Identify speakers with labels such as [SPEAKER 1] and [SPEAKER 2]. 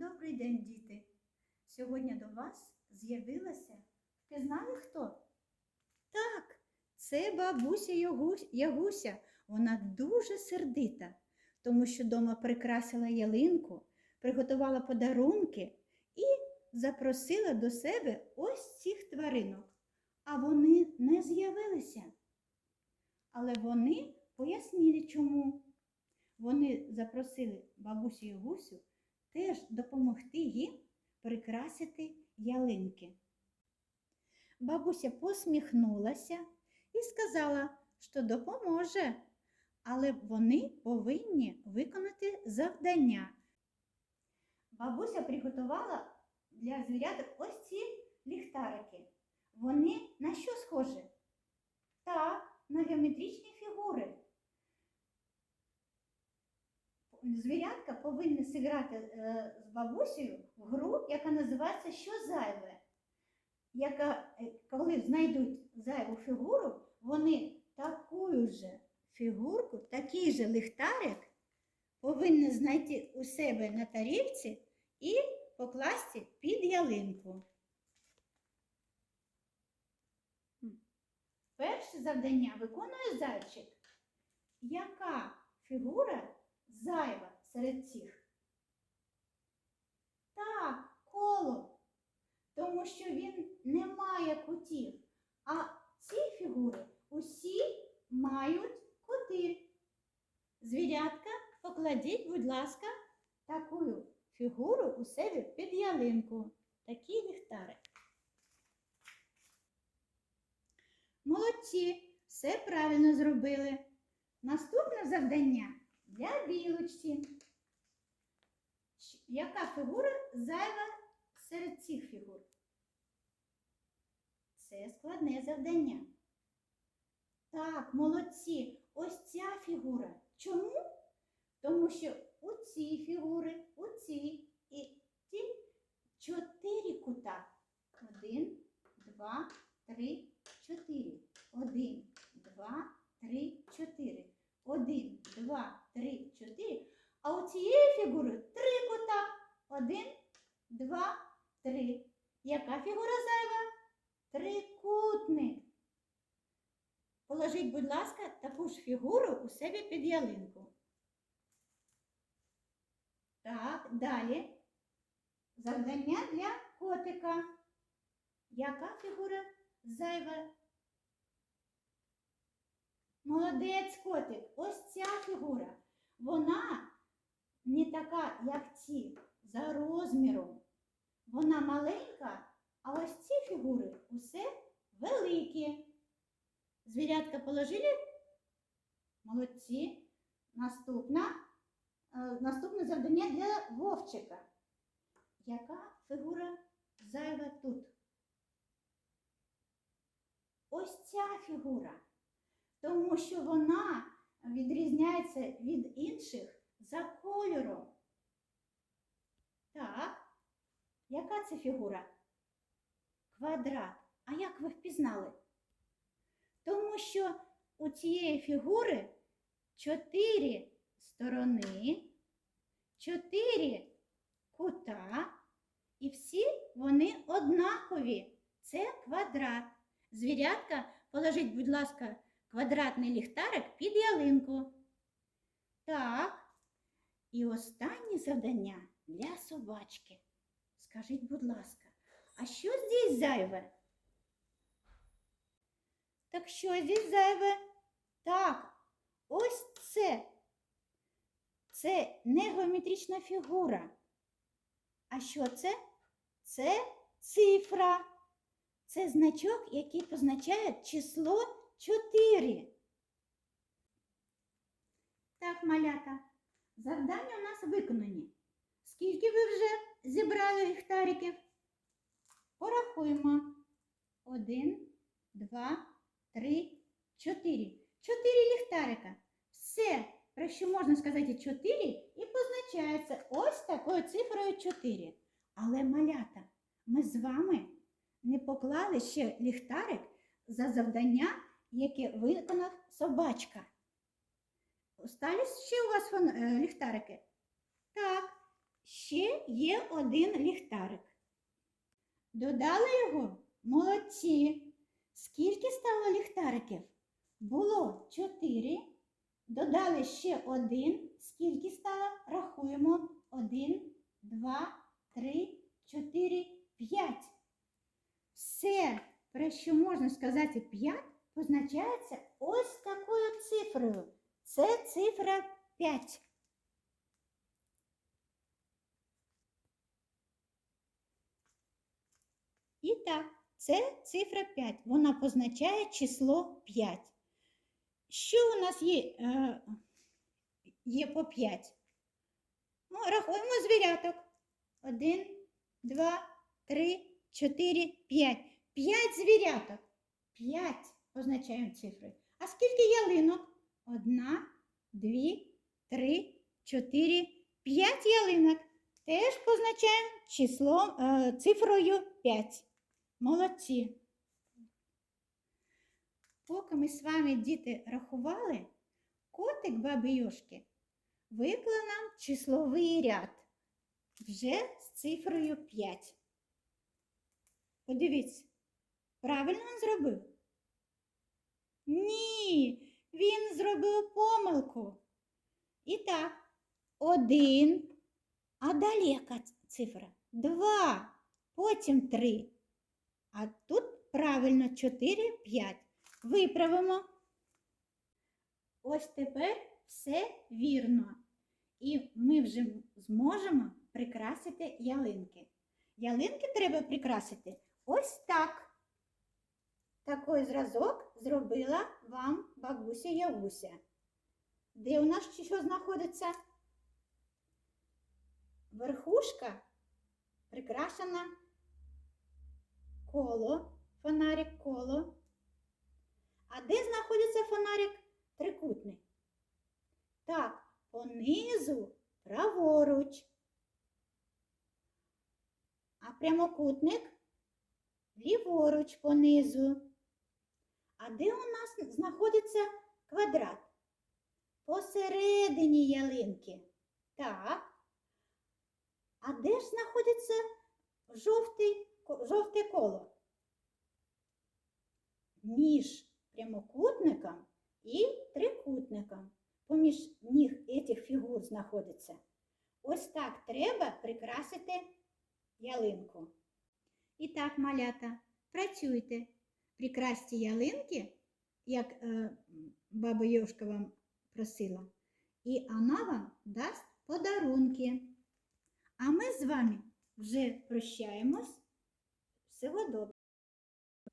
[SPEAKER 1] Добрий день, діти! Сьогодні до вас з'явилася. Впізнали хто? Так, це бабуся Ягуся. Вона дуже сердита, тому що дома прикрасила ялинку, приготувала подарунки і запросила до себе ось цих тваринок. А вони не з'явилися. Але вони пояснили, чому. Вони запросили бабусю Ягусю теж допомогти їм прикрасити ялинки. Бабуся посміхнулася і сказала, що допоможе, але вони повинні виконати завдання. Бабуся приготувала для звірят ось ці ліхтарики. Вони на що схожі? Так, на геометричні фігури. Звірятка повинні зіграти е, з бабусею в гру, яка називається Що зайве. Яка, е, коли знайдуть зайву фігуру, вони таку же фігурку, такий же ліхтарик повинні знайти у себе на тарілці і покласти під ялинку. Перше завдання виконує зайчик. Яка фігура зайва серед цих? Так, коло. Тому що він не має кутів. А ці фігури усі мають кути. Звірятка, покладіть, будь ласка, таку фігуру у себе під ялинку. Такий ліхтарик. Молодці, все правильно зробили. Наступне завдання для білочки. Яка фігура зайва серед цих фігур? Це складне завдання. Так, молодці. Ось ця фігура. Чому? Тому що у цій фігури, у цій і ті чотири кута. Один, два, три, чотири. Один, два, три, чотири. Один, два, три, чотири. А у цієї фігури три кута. Один, два, три. Яка фігура зайва? Трикутник. Положіть, будь ласка, таку ж фігуру у себе під ялинку. Так, далі. Завдання для котика. Яка фігура зайва? Молодець котик. Ось ця фігура. Вона не така, як ці, за розміром. Вона маленька, а ось ці фігури усе великі. Звірятка положили? Молодці. Наступна, е, наступне завдання для вовчика. Яка фігура зайва тут? Ось ця фігура. Тому що вона відрізняється від інших за кольором. Так, яка це фігура? Квадрат. А як ви впізнали? Тому що у цієї фігури чотири сторони, чотири кута, і всі вони однакові. Це квадрат. Звірятка, положіть, будь ласка, квадратний ліхтарик під ялинку. Так. І останнє завдання для собачки. Скажіть, будь ласка, а що здесь зайве? Так що здесь зайве? Так, ось це. Це не геометрична фігура. А що це? Це цифра. Це значок, який позначає число 4. Так, малята, завдання у нас виконані. Скільки ви вже зібрали ліхтариків? Порахуємо. Один, два, три, чотири. Чотири ліхтарика. Все, про що можна сказати чотири, і позначається ось такою цифрою 4. Але малята, ми з вами не поклали ще ліхтарик за завдання, яке виконав собачка. Остались ще у вас е, ліхтарики? Так, ще є один ліхтарик. Додали його? Молодці. Скільки стало ліхтариків? Було чотири. Додали ще один. Скільки стало? Рахуємо. Один, два, три, чотири, п'ять. Все, про що можна сказати 5, позначається ось такою цифрою. Це цифра 5. І так, це цифра 5. Вона позначає число 5. Що у нас є, е, є по 5? Ну, рахуємо звіряток. 1, 2, 3, 4, 5. 5 звіряток. 5 позначаємо цифри. А скільки ялинок? Одна, дві, три, чотири, п'ять ялинок. Теж позначаємо числом, е, цифрою 5. Молодці. Поки ми з вами, діти, рахували, котик баби Йошки виклав нам числовий ряд вже з цифрою 5. Подивіться, правильно він зробив? Ні, він зробив помилку. І так, один, а далека цифра два, потім три. А тут правильно 4, 5. Виправимо. Ось тепер все вірно. І ми вже зможемо прикрасити ялинки. Ялинки треба прикрасити ось так. Такий зразок зробила вам бабуся Явуся. Де у нас що знаходиться? Верхушка прикрашена коло, фонарик коло. А де знаходиться фонарик трикутний? Так, понизу праворуч. А прямокутник ліворуч понизу. А де у нас знаходиться квадрат? Посередині ялинки. Так. А де ж знаходиться жовтий, жовте коло? Між прямокутником і трикутником. Поміж ніг цих фігур знаходиться. Ось так треба прикрасити ялинку. І так, малята, працюйте. Прикрасьте ялинки, як е, баба Йошка вам просила, і вона вам дасть подарунки. А ми з вами вже прощаємось. Всього доброго.